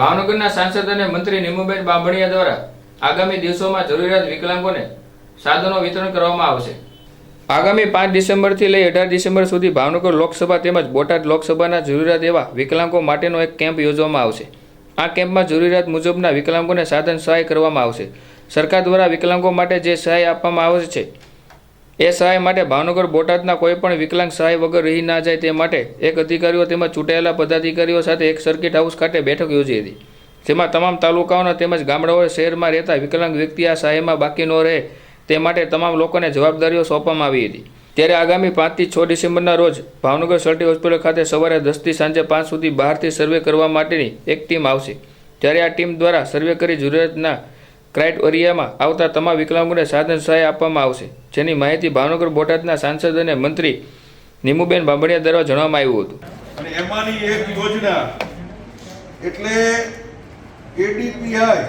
ભાવનગરના સાંસદ અને મંત્રી નીમુબેન બાંભણિયા દ્વારા આગામી દિવસોમાં જરૂરિયાત વિકલાંગોને સાધનો વિતરણ કરવામાં આવશે. આગામી પાંચ ડિસેમ્બરથી લઈ અઢાર ડિસેમ્બર સુધી ભાવનગર લોકસભા તેમજ બોટાદ લોકસભાના જરૂરિયાત એવા વિકલાંગો માટેનો એક કેમ્પ યોજવામાં આવશે. આ કેમ્પમાં જરૂરિયાત મુજબના વિકલાંગોને સાધન સહાય કરવામાં આવશે. સરકાર દ્વારા વિકલાંગો માટે જે સહાય આપવામાં આવે છે એ સહાય માટે ભાવનગર બોટાદના કોઈ પણ વિકલાંગ સહાય વગર રહી ના જાય તે માટે એક અધિકારીઓ તેમજ ચૂંટાયેલા પદાધિકારીઓ સાથે એક સર્કિટ હાઉસ ખાતે બેઠક યોજી હતી. જેમાં તમામ તાલુકાઓના તેમજ ગામડાઓ શહેરમાં રહેતા વિકલાંગ વ્યક્તિ આ સહાયમાં બાકી ન રહે તે માટે તમામ લોકોને જવાબદારીઓ સોંપવામાં આવી હતી. ત્યારે આગામી પાંચથી છ ડિસેમ્બરના રોજ ભાવનગર સર્ટી હોસ્પિટલ ખાતે સવારે દસથી સાંજે પાંચ સુધી બહારથી સર્વે કરવા માટેની એક ટીમ આવશે. ત્યારે આ ટીમ દ્વારા સર્વે કરી જરૂરિયાતના ક્રાઇટેરિયામાં આવતા તમામ વિકલાંગોને સાધન સહાય આપવામાં આવશે. જેની માહિતી ભાવનગર બોટાદના સાંસદ અને મંત્રી નીમુબેન બાંભણિયા દ્વારા જણાવવામાં આવ્યું હતું. અને એમાંની એક યોજના એટલે એડીપીઆઈ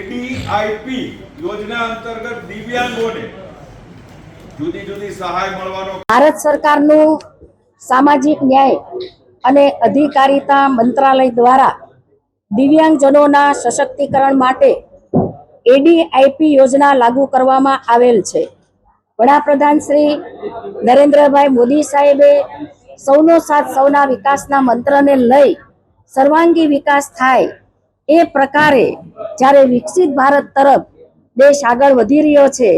એડીઆઈપી યોજના અંતર્ગત દિવ્યાંગોને જુદી જુદી સહાય મળવાનો ભારત સરકારનું સામાજિક ન્યાય અને અધિકારીતા મંત્રાલય દ્વારા દિવ્યાંગજનોના સશક્તિકરણ માટે એડીઆઈપી યોજના લાગુ કરવામાં આવેલ છે. વડાપ્રધાન શ્રી નરેન્દ્રભાઈ મોદી સાહેબે સૌનો સાથ સૌના વિકાસના મંત્રને લઈ સર્વાંગી વિકાસ થાય એ પ્રકારે જ્યારે વિકસિત ભારત તરફ દેશ આગળ વધી રહ્યો છે,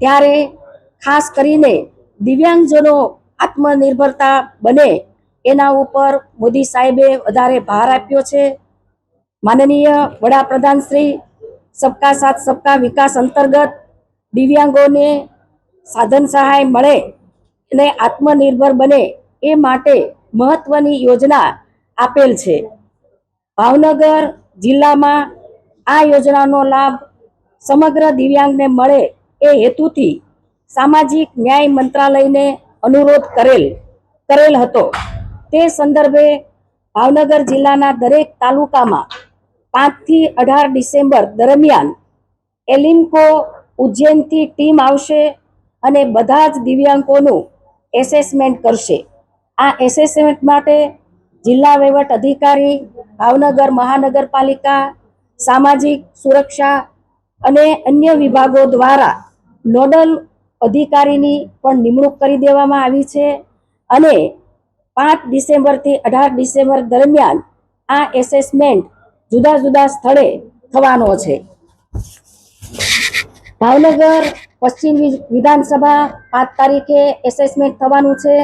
ત્યારે ખાસ કરીને દિવ્યાંગજનો આત્મનિર્ભરતા બને એના ઉપર મોદી સાહેબે વધારે ભાર આપ્યો છે. માનનીય વડાપ્રધાન શ્રી સબકા સાથ સબકા વિકાસ અંતર્ગત દિવ્યાંગોને સાધન સહાય મળે અને આત્મનિર્ભર બને એ માટે મહત્વની યોજના આપેલ છે. ભાવનગર જિલ્લામાં આ યોજનાનો લાભ સમગ્ર દિવ્યાંગને મળે એ હેતુથી સામાજિક ન્યાય મંત્રાલયને અનુરોધ કરેલ કરેલ હતો. તે સંદર્ભે ભાવનગર જિલ્લાના દરેક તાલુકામાં પાંચથી અઢાર ડિસેમ્બર દરમિયાન એલિમ્કો ઉજ્જૈનથી ટીમ આવશે અને બધા જ દિવ્યાંગોનું એસેસમેન્ટ કરશે. આ એસેસમેન્ટ માટે જિલ્લા વહીવટ અધિકારી, ભાવનગર મહાનગરપાલિકા, સામાજિક સુરક્ષા અને અન્ય વિભાગો દ્વારા નોડલ અધિકારીની પણ નિમણૂક કરી દેવામાં આવી છે અને પાંચ ડિસેમ્બરથી અઢાર ડિસેમ્બર દરમિયાન આ એસેસમેન્ટ જુદા જુદા સ્થળે થવાનો છે. ભાવનગર પશ્ચિમ વિધાનસભા પાંચ તારીખે એસેસમેન્ટ થવાનું છે.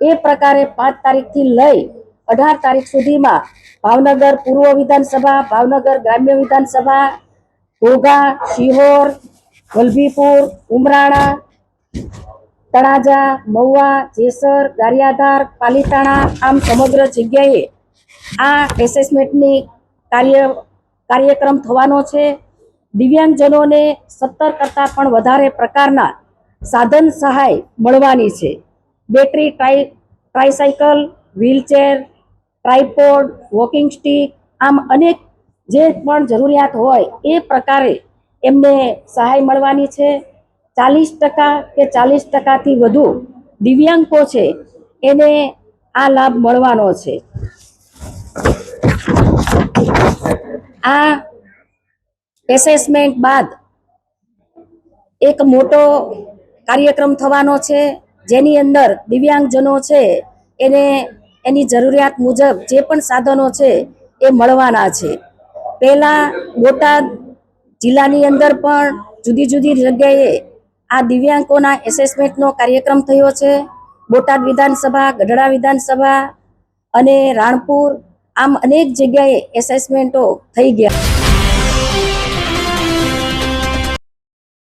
એ પ્રકારે પાંચ તારીખથી લઈ અઢાર તારીખ સુધીમાં ભાવનગર પૂર્વ વિધાનસભા, ભાવનગર ગ્રામ્ય વિધાનસભા, ઘોઘા, શિહોર, વલભીપુર, ઉમરાણા, તળાજા, મહુવા, જેસર, ગારિયાધાર, પાલીતાણા આમ સમગ્ર જગ્યાએ આ એસેસમેન્ટની કાર્ય કાર્યક્રમ થવાનો છે. દિવ્યાંગજનોને સત્તર કરતાં પણ વધારે પ્રકારના સાધન સહાય મળવાની છે. Battery, try, tricycle, wheelchair, tripod, walking stick, આમ અનેક જે પણ જરૂરિયાત હોય એ પ્રકારે એમને સહાય મળવાની છે. ચાલીસ ટકા કે ચાલીસ ટકાથી વધુ દિવ્યાંગો છે એને આ લાભ મળવાનો છે. આ એસેસમેન્ટ બાદ એક મોટો કાર્યક્રમ થવાનો છે, જેની અંદર દિવ્યાંગજનો છે, એને એની જરૂરિયાત મુજબ જે પણ સાધનો છે એ મળવાના છે. પહેલાં બોટાદ જિલ્લાની અંદર પણ જુદી જુદી જગ્યાએ આ દિવ્યાંગોના એસેસમેન્ટનો કાર્યક્રમ થયો છે. બોટાદ વિધાનસભા, ગઢડા વિધાનસભા અને રાણપુર આમ અનેક જગ્યાએ એસેસમેન્ટો થઈ ગયા.